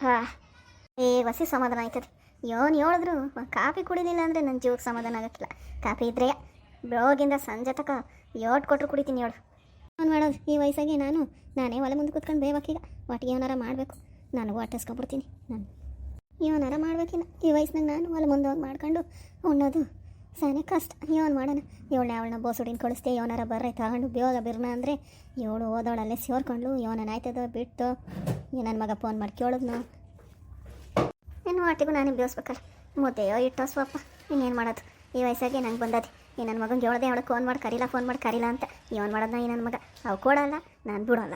ಹಾಂ. ಏ, ವಸಿ ಸಮಾಧಾನ ಆಯ್ತದೆ. ಯೋನ್ ಹೇಳಿದ್ರು ಕಾಫಿ ಕುಡಿಲಿಲ್ಲ ಅಂದರೆ ನನ್ನ ಜೀವಕ್ಕೆ ಸಮಾಧಾನ ಆಗೋಕ್ಕಿಲ್ಲ. ಕಾಫಿ ಇದ್ರೆ ಬೆಳಗಿಂದ ಸಂಜೆ ತಕ ಯೋಟ್ ಕೊಟ್ಟರು ಕುಡಿತೀನಿ ಹೇಳು ಅವ್ನು ಮಾಡೋದು ಈ ವಯಸ್ಸಾಗಿ ನಾನು, ನಾನೇ ಒಲೆ ಮುಂದೆ ಕೂತ್ಕೊಂಡು ಬೇವಾಕೀಗ ಒಟ್ಟಿಗೆ ಏನಾರ ಮಾಡಬೇಕು. ನನಗೂ ಹೊಟ್ಟೆಸ್ಕೊಬಿಡ್ತೀನಿ ನಾನು ಇವನಾರ ಮಾಡ್ಬೇಕಿಲ್ಲ. ಈ ವಯಸ್ಸಿನಾಗ ನಾನು ಒಲೆ ಮುಂದೆ ಹೋಗಿ ಮಾಡ್ಕೊಂಡು ಉಣ್ಣೋದು ಸಾನೆ ಕಷ್ಟ. ಇವನು ಮಾಡೋಣ. ಇವಳನ್ನ ಅವಳನ್ನ ಬೋಸುಡಿನ ಕಳಿಸ್ತೆ ಇವನಾರ ಬರ್ರೆ ತಗೊಂಡು ಬೇಗ ಬಿರ್ನ ಅಂದರೆ ಇವಳು ಓದೋಳಲ್ಲೇ ಸೇರ್ಕೊಂಡ್ಲು. ಇವನ ಆಯ್ತದ, ಬಿಟ್ಟು ನನ್ನ ಮಗ ಫೋನ್ ಮಾಡಿ ಕೇಳಿದ್ನು ಇನ್ನು ಆಟಿಗೂ ನಾನೇ ಬೇಯಿಸ್ಬೇಕಲ್ಲ ಮುದ್ದೆಯೋ ಇಟ್ಟೋ ಸ್ವಪ್ಪ ಇನ್ನೇನು ಮಾಡೋದು? ಈ ವಯಸ್ಸಾಗಿ ನಂಗೆ ಬಂದದೆ. ಈ ನನ್ನ ಮಗನ ಹೇಳ್ದೆ ಅವಳು ಫೋನ್ ಮಾಡಿ ಕರೀಲ ಫೋನ್ ಮಾಡಿ ಕರೀಲ ಅಂತ. ಇವನು ಮಾಡೋದನ್ನ ಈ ನನ್ನ ಮಗ? ಅವು ಕೊಡಲ್ಲ, ನಾನು ಬಿಡೋಲ್ಲ.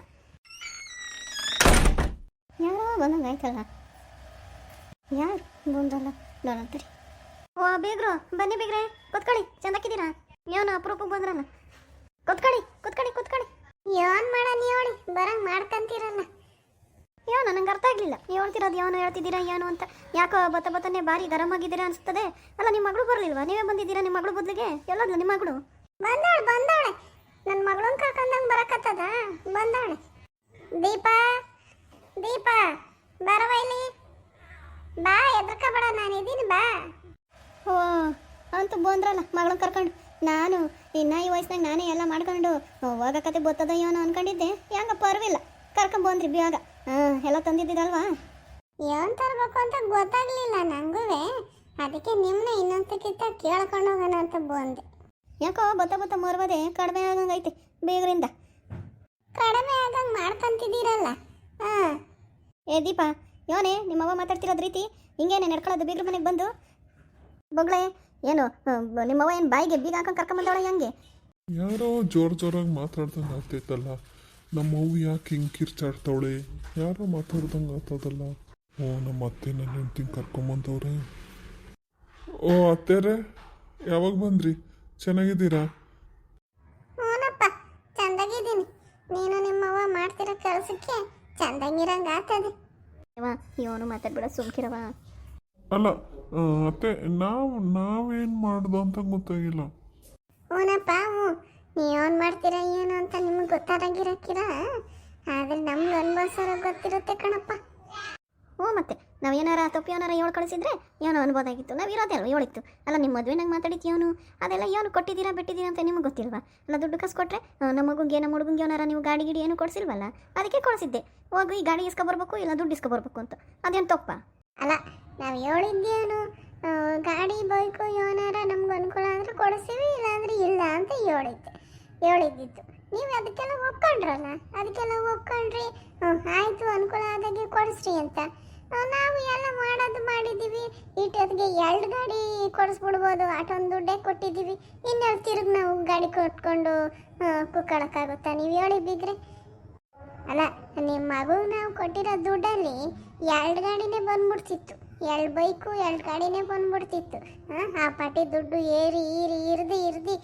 ಯಾರೋ ಬಂದಂಗೆ ಆಯ್ತಲ್ಲ? ಯಾರು ಬಂದಲ್ಲ? ನೋಡಂತೀರಿ ಓ, ಬೀಗ್ರು, ಬನ್ನಿ ಬೀಗ್ರೆ, ಕುತ್ಕೊಳ್ಳಿ, ಚಂದಕ್ಕಿದ್ದೀರಾ? ಏನು ಅಪರೂಪಕ್ಕೆ ಬಂದ್ರಲ್ಲ. ಕುತ್ಕೊಳ್ಳಿ ಕುತ್ಕೊಳ್ಳಿ ಕುತ್ಕೊಳ್ಳಿ. ಏನ್ ಮಾಡ ಹೇಳಿ ಬರಂಗ್ ಮಾಡ್ಕಂತೀರಲ್ಲ. ಏನು ನನಗೆ ಅರ್ಥ ಆಗಲಿಲ್ಲ. ನೀವು ಹೇಳ್ತಿರೋದು ಏನು ಹೇಳ್ತಿದ್ದೀರಾ ಏನು ಅಂತ. ಯಾಕೋ ಬತ್ತ ಬತ್ತನೆ ಭಾರಿ ಗರಂ ಆಗಿದ್ದೀರಾ ಅನಿಸ್ತದೆ ಅಲ್ಲ ನಿಮ್ಮ ಮಗಳು ಬರಲಿಲ್ವಾ? ನೀವೇ ಬಂದಿದ್ದೀರಾ ನಿಮ್ಮ ಮಗಳು ಬದಲಿಗೆ? ಎಲ್ಲೋದ್ಲು ನಿಮ್ಮ ಮಗಳು? ಬಂದಾಳೆ ಬಂದಾಳೆ. ನನ್ನ ಮಗಳನ್ನ ಕಾಕಂದಂಗೆ ಬರಕತ್ತದ? ಬಂದಾಳೆ. ದೀಪ ದೀಪ, ಬರವ ಇಲ್ಲಿ. ಬಾ ಎದ್ರಕ ಬೇಡ ನಾನು ಇದೀನಿ ಬಾ. ಓ ಅಂತೂ ಬಂದ್ರಲ್ಲ ಮಗಳನ್ನ ಕರ್ಕೊಂಡು. ನಾನು ಇನ್ನ ಈ ವಯಸ್ಸಿನಾಗ ನಾನೇ ಎಲ್ಲ ಮಾಡ್ಕೊಂಡು ಹೋಗಕತೆ ಬರ್ತದ ಏನೋ ಅನ್ಕೊಂಡಿದ್ದೆ. ಹೆಂಗ ಪರ್ವಿಲ್ಲ ಕರ್ಕೊಂಡ್ ಬಂದ್ರಿ ಬ್ಯಾಗ ಹಾಂ ಎಲ್ಲ ತಂದಿದ್ದಿದಲ್ವಾ ಏನ್ ತರ್ಬೇಕು ಅಂತ ಗೊತ್ತಾಗ್ಲಿಲ್ಲ ನಂಗೂ ಅದಕ್ಕೆ ನಿಮ್ನ ಇನ್ನೊಂದಕ್ಕಿಂತ ಕೇಳ್ಕೊಂಡು ಹೋಗೋಣ ಅಂತ ಬಂದೆ. ಯಾಕೋ ಬತ್ತ ಬತ್ತ ಮರ್ವದೆ ಕಡಿಮೆ ಆಗಂಗೈತೆ ಬೇಗರಿಂದ. ಕಡಿಮೆ ಆಗಂಗ್ ಮಾಡ್ಕೊಂತಿದ್ದೀರಲ್ಲ ಹಾ. ಏ ದೀಪ ಯೋನೆ ನಿಮ್ಮವ್ವ ಮಾತಾಡ್ತಿರೋದ್ ರೀತಿ ಹಿಂಗೇನೆ ನಡ್ಕೊಳ್ಳೋದು ಬೀಗ್ರ ಮನೆಗೆ ಬಂದು ಬೊಗ್ಳೆ ಏನು ನಿಮ್ಮವ ನಿಮ್ಮವ್ವ ಏನು ಬಾಯಿಗೆ ಬೀಗ ಹಾಕೊಂಡು ಕರ್ಕೊಂಬಂದವಳ ಹೆಂಗೆ? ಯಾರೋ ಜೋರ್ ಜೋರಾಗಿ ಮಾತಾಡ್ದಂಗೆ ಆಗ್ತೈತಲ್ಲ. ನಮ್ಮ ಅವ್ವ ಯಾಕೆ ಹಿಂಗೆ ಕಿರ್ಚಾಡ್ತಾವಳೆ? ಯಾರೋ ಮಾತಾಡ್ದಂಗೆ ಆಗ್ತದಲ್ಲ. ಓ ನಮ್ಮ ಅತ್ತೆ ನನ್ನ ಹೆಂಡ್ತಿ ಕರ್ಕೊಂಬಂದವ್ರೆ. ಓ ಅತ್ತೆರೇ ಯಾವಾಗ ಬಂದ್ರಿ? ಚೆನ್ನಾಗಿದ್ದೀರಾ? ಹ್ಞೂನಪ್ಪ ಚಂದಾಗಿದ್ದೀನಿ. ನೀನು ನಿಮ್ಮವ್ವ ಮಾಡ್ತಿರೋ ಕೆಲಸಕ್ಕೆ ಚಂದಂಗಿರಂಗೆ ಆಗ್ತದೆ. ಇವನು ಮಾತಾಡ್ಬೇಡ ಸುಮ್ಕಿರವ ಅಲ್ಲ ಮತ್ತೆ ಅತ್ತೆ ನಾವು ನಾವೇನು ಮಾಡ್ದು ಅಂತ ಗೊತ್ತಾಗಿಲ್ಲ. ಓನಪ್ಪ ಹ್ಞೂ ನೀವೇನು ಮಾಡ್ತೀರಾ ಏನು ಅಂತ ನಿಮಗೆ ಗೊತ್ತಾಗಿರಕ್ಕಿರ ಆದ್ರೆ ನಮ್ಗೆ ಅನ್ಭವಿಸೋರು ಗೊತ್ತಿರುತ್ತೆ ಕಣಪ್ಪ. ಓ ಮತ್ತೆ ನಾವು ಏನಾರ ತಪ್ಪು ಏನಾರ ಏಳು ಕಳಿಸಿದ್ರೆ ಏನೋ ಅನ್ಬೋದಾಗಿತ್ತು. ನಾವು ಇರೋದೇ ಅಲ್ವ ಏಳಿತ್ತು. ಅಲ್ಲ ನಿಮ್ಮ ಮದುವೆನಾಗ ಮಾತಾಡಿತ್ತು ಏನು ಅದೆಲ್ಲ ಏನು ಕೊಟ್ಟಿದ್ದೀರಾ ಬಿಟ್ಟಿದ್ದೀರಾ ಅಂತ ನಿಮ್ಗೆ ಗೊತ್ತಿಲ್ವಾ? ಅಲ್ಲ ದುಡ್ಡು ಕಾಸು ಕೊಟ್ಟರೆ ನಮ್ಮ ಮಗುಗೆ ನಮ್ಮ ಹುಡುಗಂಗೆ ಏನಾರ ನೀವು ಗಾಡಿ ಗಿಡಿ ಏನು ಕೊಡಿಸಿಲ್ವಲ್ಲ ಅದಕ್ಕೆ ಕೊಡಿಸಿದ್ದೆ. ಹೋಗಿ ಈ ಗಾಡಿ ಇಸ್ಕೊ ಬರ್ಬೇಕು ಇಲ್ಲ ದುಡ್ಡು ಇಸ್ಕೊಬರ್ಬೇಕು ಅಂತ. ಅದೇನು ತಪ್ಪ? ಅಲ್ಲ ನಾವು ಹೇಳಿದ್ದೇನು ಗಾಡಿ, ಬೈಕು, ಏನಾರ ನಮ್ಗೆ ಅನುಕೂಲ ಅಂದರೆ ಕೊಡಿಸ್ತೀವಿ ಇಲ್ಲಾಂದ್ರೆ ಇಲ್ಲ ಅಂತ ಹೇಳಿದ್ದೆ. ಹೇಳಿದ್ದಿತ್ತು. ನೀವು ಅದಕ್ಕೆಲ್ಲ ಒಪ್ಕೊಂಡ್ರಲ್ಲ? ಅದಕ್ಕೆಲ್ಲ ಒಪ್ಕೊಂಡ್ರಿ ಆಯ್ತು, ಅನುಕೂಲ ಆದಾಗೆ ಕೊಡಿಸ್ರಿ ಅಂತ. ನಾವು ಎಲ್ಲ ಮಾಡೋದು ಮಾಡಿದ್ದೀವಿ. ಇಟ್ಟೊತ್ತಿಗೆ ಎರಡು ಗಾಡಿ ಕೊಡಿಸ್ಬಿಡ್ಬೋದು. ಆಟೊಂದು ದುಡ್ಡೇ ಕೊಟ್ಟಿದ್ದೀವಿ. ಇನ್ನೆರಡು ತಿರುಗಿ ನಾವು ಗಾಡಿ ಕೊಟ್ಕೊಂಡು ಕುಕ್ಕಳಕ್ಕಾಗುತ್ತಾ? ನೀವು ಹೇಳಿ ಬಿದ್ರೆ ಅಲ್ಲ, ನಿಮ್ಮ ಮಗು ನಾವು ಕೊಟ್ಟಿರೋ ದುಡ್ಡಲ್ಲಿ ಎರಡು ಗಾಡಿನೇ ಬಂದ್ಬಿಡ್ತಿತ್ತು. ಎರಡು ಬೈಕು ಎರಡು ಗಾಡಿನೇ ಬಂದ್ಬಿಡ್ತಿತ್ತು. ಆ, ಪಾಟಿ ದುಡ್ಡು ಏರಿ ಈರಿ ಇರ್ದು ಇರ್ದು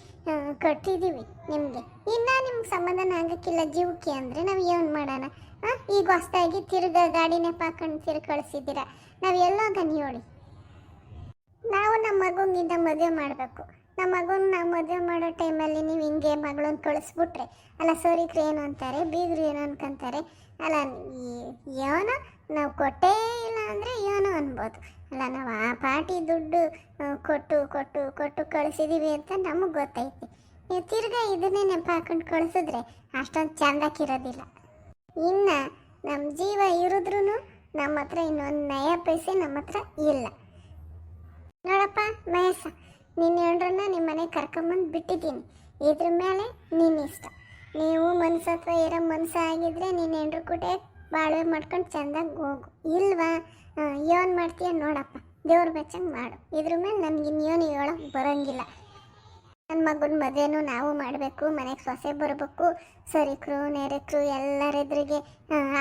ಕಟ್ಟಿದ್ದೀವಿ ನಿಮಗೆ. ಇನ್ನೂ ನಿಮ್ಗೆ ಸಮಾಧಾನ ಆಗಕ್ಕಿಲ್ಲ ಜೀವಕ್ಕೆ ಅಂದರೆ ನಾವು ಏನು ಮಾಡೋಣ? ಆ, ಈಗ ಹೊಸ್ದಾಗಿ ತಿರ್ಗ ಗಾಡಿನೇ ಪಾಕೊಂಡು ತಿರ್ಗಿ ಕಳಿಸಿದ್ದೀರ? ನಾವು ಎಲ್ಲೋಗನ್ ಹೇಳಿ ನಾವು ನಮ್ಮ ಮಗುನಿಂದ ಮದುವೆ ಮಾಡಬೇಕು. ನಮ್ಮ ಮಗುನ ನಾವು ಮದುವೆ ಮಾಡೋ ಟೈಮಲ್ಲಿ ನೀವು ಹಿಂಗೆ ಮಗಳನ್ನ ಕಳಿಸ್ಬಿಟ್ರೆ ಅಲ್ಲ ಸೋರಿಕ್ರು ಏನು ಅಂತಾರೆ ಬೀಗರು ಏನು ಅನ್ಕೊಂತಾರೆ ಅಲ್ಲ, ಈ- ಏನೋ ನಾವು ಕೊಟ್ಟೇ ಇಲ್ಲ ಅಂದರೆ ಏನೋ ಅನ್ಬೋದು. ಅಲ್ಲ, ನಾವು ಆ ಪಾಟಿ ದುಡ್ಡು ಕೊಟ್ಟು ಕೊಟ್ಟು ಕೊಟ್ಟು ಕಳಿಸಿದ್ದೀವಿ ಅಂತ ನಮಗೆ ಗೊತ್ತೈತಿ. ನೀವು ತಿರ್ಗಾ ಇದನ್ನೇ ನೆಪ ಹಾಕೊಂಡು ಕಳಿಸಿದ್ರೆ ಅಷ್ಟೊಂದು ಚಂದಕ್ಕಿರೋದಿಲ್ಲ. ಇನ್ನು ನಮ್ಮ ಜೀವ ಇರಿದ್ರೂ ನಮ್ಮ ಹತ್ರ ಇನ್ನೊಂದು ನಯ ಪೈಸೆ ನಮ್ಮ ಹತ್ರ ಇಲ್ಲ. ನೋಡಪ್ಪ, ಮಹೇಶ, ನಿನ್ನ ಹೆಂಡ್ರನ್ನ ನಿಮ್ಮ ಮನೆಗೆ ಕರ್ಕೊಂಬಂದು ಬಿಟ್ಟಿದ್ದೀನಿ. ಇದ್ರ ಮೇಲೆ ನಿನ್ನ ಇಷ್ಟ. ನೀವು ಮನ್ಸತ್ವ ಇರೋ ಮನ್ಸ ಆಗಿದ್ರೆ ನೀನು ಹೆಂಡ್ರ ಕೂಟೆ ಬಾಳ್ವೆ ಮಾಡ್ಕೊಂಡು ಚೆಂದಾಗಿ ಹೋಗು. ಇಲ್ವಾ? ಏನು ಮಾಡ್ತೀಯ ನೋಡಪ್ಪ. ದೇವ್ರ ಬೆಚ್ಚಂಗೆ ಮಾಡು. ಇದ್ರ ಮೇಲೆ ನನಗೆ ಇನ್ನೇನು ಹೇಳೋಕೆ ಬರೋಂಗಿಲ್ಲ. ನನ್ನ ಮಗನ ಮದುವೆನೂ ನಾವು ಮಾಡಬೇಕು, ಮನೆಗೆ ಸೊಸೆ ಬರಬೇಕು, ಸರಿಕರು, ನೆರೆಕ್ರು ಎಲ್ಲರೆದ್ರಿಗೆ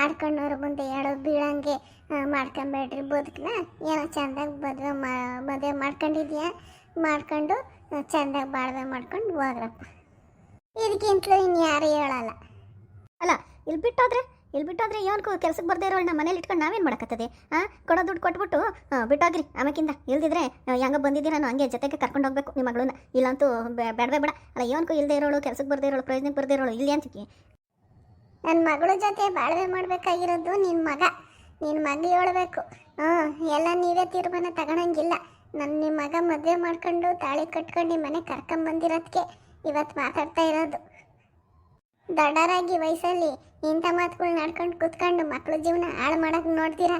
ಆಡ್ಕೊಂಡವ್ರ ಮುಂದೆ ಹೇಳೋ ಬೀಳಂಗೆ ಮಾಡ್ಕೊಬೇಡ್ರಿ. ಬದುಕನ್ನ ಏನೋ ಚೆಂದಾಗಿ ಮದುವೆ ಮದುವೆ ಮಾಡ್ಕೊಂಡಿದ್ಯಾ? ಮಾಡ್ಕೊಂಡು ಚೆಂದಾಗಿ ಬಾಳ್ವೆ ಮಾಡ್ಕೊಂಡು ಹೋಗ್ರಪ್ಪ. ಇದಕ್ಕಿಂತಲೂ ಇನ್ನು ಯಾರು ಹೇಳಲ್ಲ. ಅಲ್ಲ, ಇಲ್ಲಿ ಬಿಟ್ಟೋದ್ರೆ ಇಲ್ಲಿ ಬಿಟ್ಟೋದ್ರೆ ಇವನ್ಕು ಕೆಲ್ಸಕ್ಕೆ ಬರದೇ ಇರೋಳು ನಮ್ಮ ಮನೇಲಿ ಇಟ್ಕೊಂಡು ನಾವೇನು ಮಾಡಕತ್ತದೆ? ಹಾಂ ಕೊಡೋ ದುಡ್ಡು ಕೊಟ್ಬಿಟ್ಟು ಬಿಟ್ಟೋಗ್ರಿ ಆಮೇಕಿಂದ. ಇಲ್ದಿದ್ರೆ ಹೆಂಗೆ ಬಂದಿದ್ದೀರ ನಾನು ಹಂಗೆ ಜೊತೆಗೆ ಕರ್ಕೊಂಡು ಹೋಗ್ಬೇಕು ನಿಮ್ಮ ಮಗಳನ್ನ. ಇಲ್ಲಂತೂ ಬೇಡವೇ ಬೇಡ. ಅಲ್ಲ ಇವನ್ಕು ಇಲ್ಲದೆ ಇರೋಳು ಕೆಲ್ಸಕ್ಕೆ ಬರದೇ ಇರೋಳು, ಪ್ರಯೋಜನಕ್ಕೆ ಬರ್ದೇ ಇರೋಳು, ಇಲ್ಲಿ ನನ್ನ ಮಗಳ ಜೊತೆ ಬಾಳ್ವೆ ಮಾಡಬೇಕಾಗಿರೋದು ನಿನ್ನ ಮಗ. ನಿನ್ನ ಮಗ ಹೇಳಬೇಕು. ಹಾಂ ಎಲ್ಲ ನೀವೇ ತೀರ್ಮಾನ ತಗೊಳಂಗಿಲ್ಲ. ನನ್ನ ನಿಮ್ಮ ಮಗ ಮದುವೆ ಮಾಡ್ಕೊಂಡು ತಾಳಿ ಕಟ್ಕೊಂಡು ನಿಮ್ಮ ಮನೆ ಕರ್ಕೊಂಬಂದಿರೋದಕ್ಕೆ ಇವತ್ತು ಮಾತಾಡ್ತಾ ಇರೋದು. ದೊಡ್ಡರಾಗಿ ವಯಸ್ಸಲ್ಲಿ ಇಂಥ ಮಾತುಗಳು ನಡ್ಕೊಂಡು ಕೂತ್ಕೊಂಡು ಮಕ್ಳ ಜೀವನ ಹಾಳು ಮಾಡಕ್ಕೆ ನೋಡ್ತೀರಾ?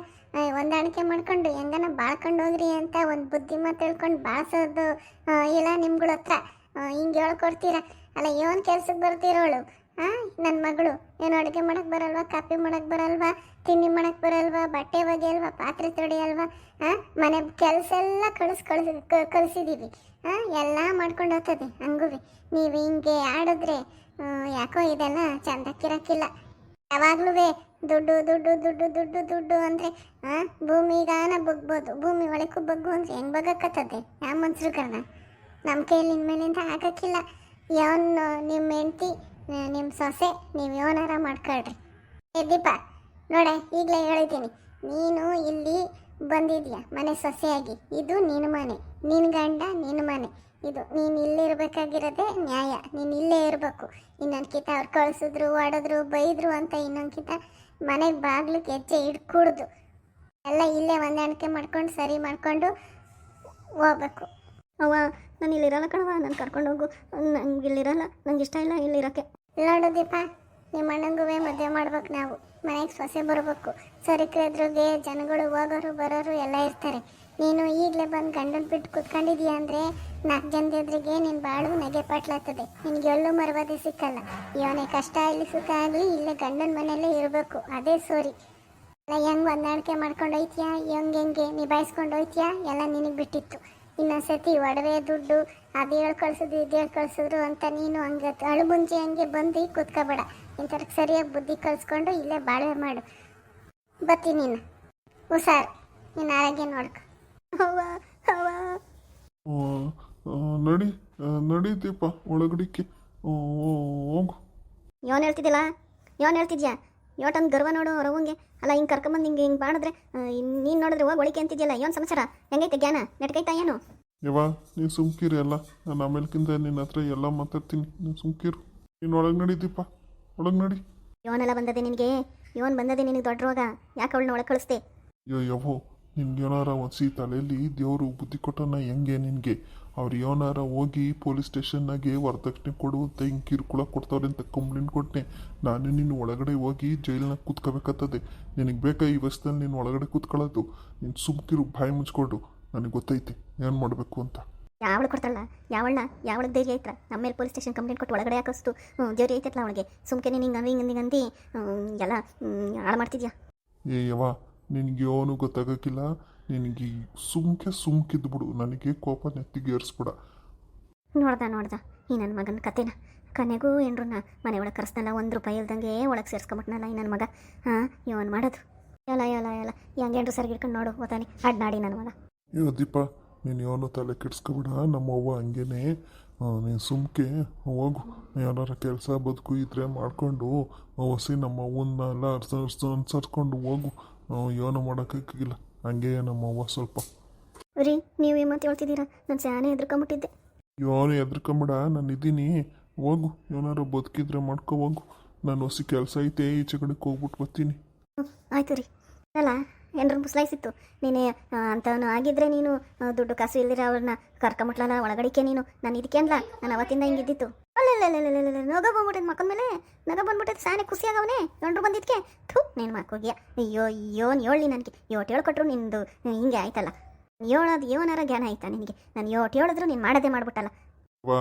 ಹೊಂದಾಣಿಕೆ ಮಾಡ್ಕೊಂಡು ಹೆಂಗನ ಬಾಳ್ಕೊಂಡು ಹೋಗ್ರಿ ಅಂತ ಒಂದು ಬುದ್ಧಿ ಮಾತು ಹೇಳ್ಕೊಂಡು ಬಾಳ್ಸೋದು ಇಲ್ಲ ನಿಮ್ಗಳ ಹತ್ರ ಹಿಂಗೆ ಹೇಳ್ಕೊಡ್ತೀರಾ? ಅಲ್ಲ ಏನು ಕೆಲ್ಸಕ್ಕೆ ಬರ್ತಿರೋಳು. ಹಾಂ ನನ್ನ ಮಗಳು. ಏನು ಅಡುಗೆ ಮಾಡಕ್ಕೆ ಬರಲ್ವಾ, ಕಾಫಿ ಮಾಡಕ್ಕೆ ಬರಲ್ವಾ, ತಿಂಡಿ ಮಾಡಕ್ಕೆ ಬರಲ್ವಾ, ಬಟ್ಟೆ ಒಗೆಯಲ್ವಾ, ಪಾತ್ರೆ ತೊಳೆಯಲ್ವಾ ಹಾಂ ಮನೆ ಕೆಲಸ ಎಲ್ಲ ಕಳಿಸ್ ಕಳಿಸ್ ಕಳಿಸಿದ್ದೀವಿ ಹಾಂ ಎಲ್ಲ ಮಾಡ್ಕೊಂಡು ಹೋಗ್ತದೆ ಹಂಗೂ ನೀವು ಹಿಂಗೆ ಆಡಿದ್ರೆ ಯಾಕೋ ಇದೆಲ್ಲ ಚಂದಕ್ಕಿರಕ್ಕಿಲ್ಲ ಯಾವಾಗ್ಲೂ ದುಡ್ಡು ದುಡ್ಡು ದುಡ್ಡು ದುಡ್ಡು ದುಡ್ಡು ಅಂದರೆ ಹಾಂ ಭೂಮಿಗಾನ ಬಗ್ಬೋದು. ಭೂಮಿ ಒಳಕ್ಕೂ ಬಗ್ಗು ಅಂದರೆ ಹೆಂಗೆ ಬಗ್ಗಕ್ಕತ್ತದೆ? ಯಾವ ಮನ್ಸರು ಕರ್ಣ ನಮ್ಮ ಕೈಯಲ್ಲಿ ಇನ್ಮೇಲಿಂದ ಆಗಕ್ಕಿಲ್ಲ. ಯಾವನು ನಿಮ್ಮ ಹೆಂಡ್ತಿ ನಿಮ್ಮ ಸೊಸೆ, ನೀವು ಯೋನಾರ ಮಾಡ್ಕೊಳ್ರಿ. ಏ ದೀಪ, ನೋಡೆ, ಈಗಲೇ ಹೇಳಿದ್ದೀನಿ ನೀನು ಇಲ್ಲಿ ಬಂದಿದ್ಯಾ? ಮನೆ ಸೊಸೆಯಾಗಿ. ಇದು ನಿನ್ನ ಮನೆ. ನಿನ್ನ ಗಂಡ ನಿನ್ನ ಮನೆ. ಇದು ನೀನು ಇಲ್ಲಿರ್ಬೇಕಾಗಿರೋದೆ ನ್ಯಾಯ. ನೀನು ಇಲ್ಲೇ ಇರಬೇಕು. ಇನ್ನೊಂದ್ಕಿತ ಅವ್ರು ಕಳಿಸಿದ್ರು ಹೊಡೆದ್ರು ಬೈದ್ರು ಅಂತ ಇನ್ನೊಂದ್ಕಿತ ಮನೆಗೆ ಬಾಗ್ಲು ಹೆಜ್ಜೆ ಇಡ್ಕೂಡ್ದು. ಎಲ್ಲ ಇಲ್ಲೇ ಹೊಂದಾಣಿಕೆ ಮಾಡ್ಕೊಂಡು, ಸರಿ ಮಾಡ್ಕೊಂಡು ಹೋಗ್ಬೇಕು. ಅವ್ವ, ನಾನು ಇಲ್ಲಿರಲ್ಲ ಕಣವ ನಾನು ಕರ್ಕೊಂಡು ಹೋಗು. ನಂಗೆ ಇಲ್ಲಿರಲ್ಲ, ನಂಗೆ ಇಷ್ಟ ಇಲ್ಲ ಇಲ್ಲಿರೋಕ್ಕೆ. ನೋಡು ದೀಪ, ನಿಮ್ಮ ಅಣ್ಣಂಗೂ ಮದುವೆ ಮಾಡ್ಬೇಕು ನಾವು. ಮನೆಗೆ ಸೊಸೆ ಬರಬೇಕು. ಸರಿಕ್ರೆದ್ರಿಗೆ ಜನಗಳು ಹೋಗೋರು ಬರೋರು ಎಲ್ಲ ಇರ್ತಾರೆ. ನೀನು ಈಗಲೇ ಬಂದು ಗಂಡನ ಬಿಟ್ಟು ಕುತ್ಕೊಂಡಿದೀಯ ಅಂದರೆ ನಾಲ್ಕು ಜನದ ಎದುರಿಗೆ ನಿನ್ನ ಬಾಳು ನಗೆ ಪಾಟ್ಲಾಗ್ತದೆ. ನಿನಗೆ ಎಲ್ಲೂ ಮರವಾದಿ ಸಿಕ್ಕಲ್ಲ. ಇವನೇ ಕಷ್ಟ ಇಲ್ಲಿ ಸುಖ ಆಗಲಿ, ಇಲ್ಲೇ ಗಂಡನ ಮನೆಯಲ್ಲೇ ಇರಬೇಕು. ಅದೇ ಸೋರಿ. ಎಲ್ಲ ಹೆಂಗೆ ಹೊಂದಾಣಿಕೆ ಮಾಡ್ಕೊಂಡು ಹೋಯ್ತೀಯಾ? ಹೆಂಗೆ ಹೆಂಗೆ ನಿಭಾಯಿಸ್ಕೊಂಡು ಹೋಯ್ತೀಯಾ? ಎಲ್ಲ ನಿನಗೆ ಬಿಟ್ಟಿತ್ತು. ಇನ್ನೊಂದ್ಸತಿ ಒಡವೆ ದುಡ್ಡು ಅದು ಹೇಳಿ ಕಳ್ಸಿದ್ರು ಇದು ಹೇಳಿ ಕಳ್ಸಿದ್ರು ಅಂತ ನೀನು ಹಂಗೆ ಅಳು ಮುಂಚೆ ಹಂಗೆ ಬಂದು ಕೂತ್ಕೋಬೇಡ. ಇಂಥವ್ರಿಗೆ ಸರಿಯಾಗಿ ಬುದ್ಧಿ ಕಲಿಸ್ಕೊಂಡು ಇಲ್ಲೇ ಬಾಳೆ ಮಾಡು. ಬತ್ತಿ ನೀನು. ಹುಷಾರು ನೀನು ಆರೋಗ್ಯ ನೋಡ್ಕೊ. ನಡಿ ನಡಿ ದೀಪ ಒಳಗಡಿಕೆ ಹೋಗು. ಯೋನ್ ಹೇಳ್ತಿದ್ದಿಲ್ಲ? ಯೋನ್ ಹೇಳ್ತಿದ್ಯಾ? ಯೋಟೊಂದು ಗರ್ವ ನೋಡು ರವಂಗೆ ಅಲ್ಲ ಹಿಂಗೆ ಕರ್ಕೊಂಬಂದು ಹಿಂಗೆ ಹಿಂಗೆ ಮಾಡಿದ್ರೆ ನೀನು ನೋಡಿದ್ರೆ ಹೋಗಿ ಒಳಿಕೆ ಅಂತಿದ್ಯಲ್ಲ ಏನು ಸಮಾಚಾರ? ಹೆಂಗೈತೆ ಜ್ಞಾನ? ನೆಟ್ಕೈತಾ ಏನು? ಯವ್ವ ನೀನು ಸುಮ್ಕಿರಿ ಅಲ್ಲ ನಾನು ಆಮೇಲ್ಕಿಂತ ನಿನ್ನ ಹತ್ರ ಎಲ್ಲ ಮಾತಾಡ್ತೀನಿ. ನೀನು ಸುಮ್ಕಿರು. ನೀನು ಒಳಗೆ ನಡಿ ಒಳಗೆ ನಡಿ ಯೋನೆಲ್ಲ ಬಂದದೆ ನಿನಗೆ. ಯೋನ್ ಬಂದದೆ ನಿನಗೆ ದೊಡ್ಡ ರೋಗ. ಯಾಕೆ ಅವಳನ್ನ ಒಳಗೆ ಕಳಿಸ್ತೆ ಅಯ್ಯೋ ಯವ್ವೋ. ನಿನ್ಗೆ ಏನಾರ ಒಂದ್ಸಿ ತಲೆಯಲ್ಲಿ ದೇವರು ಬುದ್ಧಿ ಕೊಟ್ಟನ ಹೆಂಗೆ ನಿನಗೆ? ಅವ್ರು ಏನಾರ ಹೋಗಿ ಪೊಲೀಸ್ ಸ್ಟೇಷನ್ನಾಗೆ ವರದಕ್ಷಿಣೆ ಕೊಡು ಅಂತ ಹಿಂಗೆ ಕಿರುಕುಳ ಕೊಡ್ತಾವ್ರೆ ಅಂತ ಕಂಪ್ಲೇಂಟ್ ಕೊಟ್ಟೆ ನಾನು ನಿನ್ನ ಒಳಗಡೆ ಹೋಗಿ ಜೈಲ್ನಾಗ ಕೂತ್ಕೋಬೇಕಾಗ್ತದೆ ನಿನಗೆ ಬೇಕಾ ಈ ವಯಸ್ಸಲ್ಲಿ ನೀನು ಒಳಗಡೆ ಕೂತ್ಕೊಳ್ಳೋದು? ನೀನು ಸುಮ್ಕಿರು ಬಾಯಿ ಮುಚ್ಕೊಡು. ನನಗೆ ಗೊತ್ತೈತಿ ಏನು ಮಾಡಬೇಕು ಅಂತ. ಯಾವಳು ಕೊಡ್ತಾಳ ಯಾವಳನ್ನ ಯಾವಳ ಧೈರ್ಯ ಐತ್ರ? ನಮ್ಮ ಮೇಲೆ ಪೊಲೀಸ್ ಸ್ಟೇಷನ್ ಕಂಪ್ಲೇಂಟ್ ಕೊಟ್ಟು ಒಳಗಡೆ ಹಾಕಸ್ತು ಹ್ಞೂ ಧೈರ್ಯ ಐತಲ್ಲ ಅವಳಿಗೆ. ಸುಮ್ಕೆ ನೀನು ಹಿಂಗೆ ಹಿಂಗೆ ಹಿಂಗೆ ಅಂದು. ಎಲ್ಲ ಹಾಳು ಮಾಡ್ತಿದ್ಯಾ? ಏ ಯವ್ವ ನಿನಗೆ ಏನು ಗೊತ್ತಾಗಕ್ಕಿಲ್ಲ ನಿನಗೆ ಸುಮ್ಕೆ ಸುಮ್ಕಿದ್ದು ಬಿಡು ನನಗೆ ಕೋಪ ನೆತ್ತಿಗೆ ಏರಿಸ್ಬಿಡ. ನೋಡ್ದ ನೋಡ್ದ ಈ ನನ್ನ ಮಗನ ಕತೆನ. ಕನೆಗೂ ಏನ್ರನ್ನ ಮನೆ ಒಳಗೆ ಕರೆಸ್ನಲ್ಲ ಒಂದು ರೂಪಾಯಿ ಇಲ್ದಂಗೆ ಒಳಗೆ ಸೇರಿಸ್ಕೊಂಬಿಟ್ನಲ್ಲ ಈ ನನ್ನ ಮಗ. ಹಾಂ ಇವನ್ ಮಾಡೋದು. ಎಲ್ಲ ಎಲ್ಲ ಎಲ್ಲ ಹೆಂಗೇನ್ರು ಸರಿ ಹಿಡ್ಕೊಂಡು ನೋಡು ಓದಾನಿ ಅಡ್ನಾಡಿ ನನ್ನ ಮಗ. ಅಯ್ಯೋ ದೀಪ ನೀನು ಏನು ತಲೆ ಕೆಡ್ಸ್ಕೊಬೇಡ ನಮ್ಮ ಅವ್ವ ಹಂಗೇನೆ. ನೀನು ಸುಮ್ಕೆ ಹೋಗು. ಏನಾರ ಕೆಲಸ ಬದುಕು ಇದ್ರೆ ಮಾಡಿಕೊಂಡು ಹೊಸಿ ನಮ್ಮ ಅವ್ವನ್ನೆಲ್ಲ ಅರ್ಸ ಅರ್ಸ ಅನ್ಸರ್ಸ್ಕೊಂಡು ಹೋಗು. ಏನೂ ಮಾಡೋಕ್ಕಾಗಿಲ್ಲ ಹಂಗೆ ನಮ್ಮ ಅವ್ವ ಸ್ವಲ್ಪ. ರೀ ನೀವು ಏನು ಮಾತು ಹೇಳ್ತಿದ್ದೀರಾ? ನಾನು ಸ್ಯಾನೆ ಹೆದರ್ಕೊಂಬಿಟ್ಟಿದ್ದೆ. ಏನು ಹೆದರ್ಕೊಂಬಿಡ? ನಾನು ಇದ್ದೀನಿ. ಹೋಗು ಏನಾರು ಬದುಕಿದ್ರೆ ಮಾಡ್ಕೊ ಹೋಗು. ನಾನು ಹೊಸ ಕೆಲಸ ಐತೆ ಈಚೆ ಕಡೆಗೆ ಹೋಗ್ಬಿಟ್ಟು ಬರ್ತೀನಿ. ಹ್ಞೂ ಆಯ್ತು ರೀ. ಅಲ್ಲ ಏನರ ಮುಸ್ಲಾಯಿಸಿತ್ತು? ನೀನೇ ಅಂತವನು ಆಗಿದ್ರೆ ನೀನು ದುಡ್ಡು ಕಾಸು ಇಲ್ದಿರ ಅವ್ರನ್ನ ಕರ್ಕೊಂಬಿಟ್ಲಲ್ಲ ಒಳಗಡಿಕೆ ನೀನು. ನಾನು ಇದಕ್ಕೆ ಅನ್ಲ. ನಾನು ಅವತ್ತಿಂದ ಹಿಂಗಿದ್ದಿತ್ತು ಅಲ್ಲ ನಗ ಬಂದ್ಬಿಟ್ಟಿದ್ ಮಕ್ಕಳ ಮೇಲೆ, ನಗ ಬಂದ್ಬಿಟ್ಟೆ ಸಾನೆ ಖುಷಿಯಾಗವನೆ ಗಂಡ್ರು ಬಂದಿದ್ಕೆ. ಥೂ, ನೀನು ಮಕ್ಕೋಗ್ಯ. ಅಯ್ಯೋ ಅಯ್ಯೋ ಹೇಳಿ ನನಗೆ. ಯೋಟ್ ಹೇಳ್ಕೊಟ್ರು ನಿಂದು ಹಿಂಗೆ ಆಯ್ತಲ್ಲ. ಹೇಳೋದು ಯೋನಾರ ಜ್ಞಾನ ಆಯ್ತಾ ನಿನಗೆ? ನಾನು ಯೋಟ್ ಹೇಳಿದ್ರು ನೀನು ಮಾಡೋದೇ ಮಾಡ್ಬಿಟ್ಟಲ್ಲ. ವಾ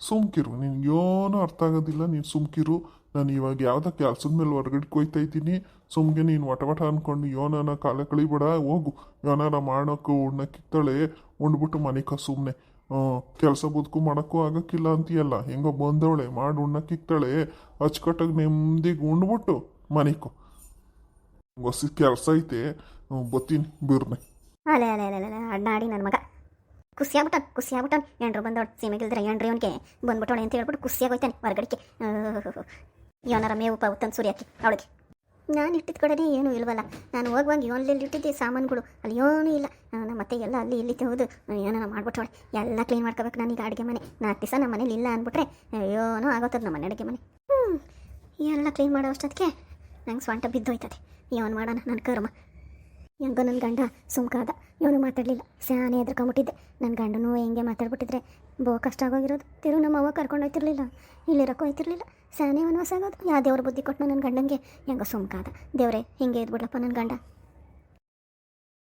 ಸುಮ್ಕಿರು. ನಿನ್ಗೆ ಏನೂ ಅರ್ಥ ಆಗೋದಿಲ್ಲ. ನೀನು ಸುಮ್ಕಿರು. ನಾನು ಇವಾಗ ಯಾವುದೋ ಕೆಲಸದ ಮೇಲೆ ಹೊರಗಡೆ ಕೊಯ್ತಾ ಇದ್ದೀನಿ. ಸುಮ್ಗೆ ನೀನು ವಟ ವಟ ಅನ್ಕೊಂಡು ಯೋನಾನ ಕಾಲ ಕಳಿಬೇಡ, ಹೋಗು. ಯೋನಾರ ಮಾಡೋಕ್ಕೂ ಉಣ್ಣಕ್ಕಿತ್ತಾಳೆ ಉಂಡ್ಬಿಟ್ಟು ಮನೆ ಸುಮ್ಮನೆ ಕೆಲಸ ಬದುಕು ಮಾಡೋಕ್ಕೂ ಆಗಕ್ಕಿಲ್ಲ ಅಂತೀಯಲ್ಲ. ಹೆಂಗೋ ಬಂದವಳೆ, ಮಾಡಿ ಉಣ್ಣಕ್ಕಿಕ್ತಾಳೆ ಅಚ್ಚುಕಟ್ಟಾಗಿ ನೆಮ್ಮದಿಗೆ ಉಂಡ್ಬಿಟ್ಟು ಮನೆಗೆ ಹೊಸ ಕೆಲಸ ಐತೆ. ಬತ್ತೀನಿ ಬೀರ್ನೆ. ಅಲೆ ಅಲೆ ಅಲೆ ಅಲೆ ಅಡ್ಡಾಡಿ ನನ್ನ ಮಗ. ಖುಷಿಯಾಗ್ಬಿಟ್ಟ ಖುಷಿಯಾಗ್ಬಿಟ್ಟಾನ ಎಂಡ್ರು ಬಂದವಳು ಸೀಮೆಗಿಲ್ದ್ರೆ ಎಂಡ್ರಿ ಅವನಿಗೆ. ಬಂದ್ಬಿಟ್ಟವಳೆ ಅಂತ ಹೇಳ್ಬಿಟ್ಟು ಖುಷಿಯಾಗೋಯ್ತಾನೆ ಹೊರಗಡಿಕೆ ಏನಾರ ಮೇವು ಪಾವು ತಂದು ಸುರಿಯಾಕಿ ಅವಳಿಗೆ. ನಾನು ಇಟ್ಟಿದ ಕಡೆನೇ ಏನೂ ಇಲ್ವಲ್ಲ. ನಾನು ಹೋಗುವಾಗ ಇವನಲ್ಲಿ ಇಟ್ಟಿದ್ದೆ ಸಾಮಾನುಗಳು. ಅಲ್ಲಿ ಏನೂ ಇಲ್ಲ. ನಾನು ಮತ್ತೆ ಎಲ್ಲ ಅಲ್ಲಿ ಇಲ್ಲಿ ತೆಗೆದು ಏನೋ ಮಾಡ್ಬಿಟ್ಟವಳೆ ಎಲ್ಲ ಕ್ಲೀನ್ ಮಾಡ್ಕೋಬೇಕು ನಾನೀಗ ಅಡುಗೆ ಮನೆ. ನಾಲ್ಕು ದಿವಸ ನಮ್ಮ ಮನೇಲಿ ಇಲ್ಲ ಅಂದ್ಬಿಟ್ರೆ ಏನೋ ಆಗೋತದ ನಮ್ಮ ಮನೆ ಅಡುಗೆ ಮನೆ. ಹ್ಞೂ ಎಲ್ಲ ಕ್ಲೀನ್ ಮಾಡೋ ಅಷ್ಟೊತ್ತಿಗೆ ನಂಗೆ ಸ್ವಂಟ ಬಿದ್ದೋಯ್ತದೆ. ಏನು ಮಾಡೋಣ ನನ್ನ ಕರ್ಮ. ಹೆಂಗೋ ನನ್ನ ಗಂಡ ಸುಮ್ಕಾದ. ಇವನು ಮಾತಾಡಲಿಲ್ಲ. ಸ್ಯಾನೆ ಎದ್ರಕೊಂಬಿಟ್ಟಿದ್ದೆ ನನ್ನ ಗಂಡನೂ ಹೆಂಗೆ ಮಾತಾಡ್ಬಿಟ್ಟಿದ್ರೆ ಬೋ ಕಷ್ಟ ಆಗೋಗಿರೋದು. ತಿರು, ನಮ್ಮ ಅವ್ವ ಕರ್ಕೊಂಡು ಹೋಯ್ತಿರ್ಲಿಲ್ಲ. ಇಲ್ಲಿರಕ್ಕೂ ಹೋಯ್ತಿರ್ಲಿಲ್ಲ. ಸ್ಯಾನೆ ವನವಾಸ ಆಗೋದು ಯಾವ ದೇವ್ರ ಬುದ್ಧಿ ಕೊಟ್ಟು ನನ್ನ ಗಂಡಂಗೆ. ಹೆಂಗೋ ಸುಮ್ಕಾದ. ದೇವ್ರೆ, ಹಿಂಗೆ ಇದ್ಬಿಡ್ಲಪ್ಪ ನನ್ನ ಗಂಡ.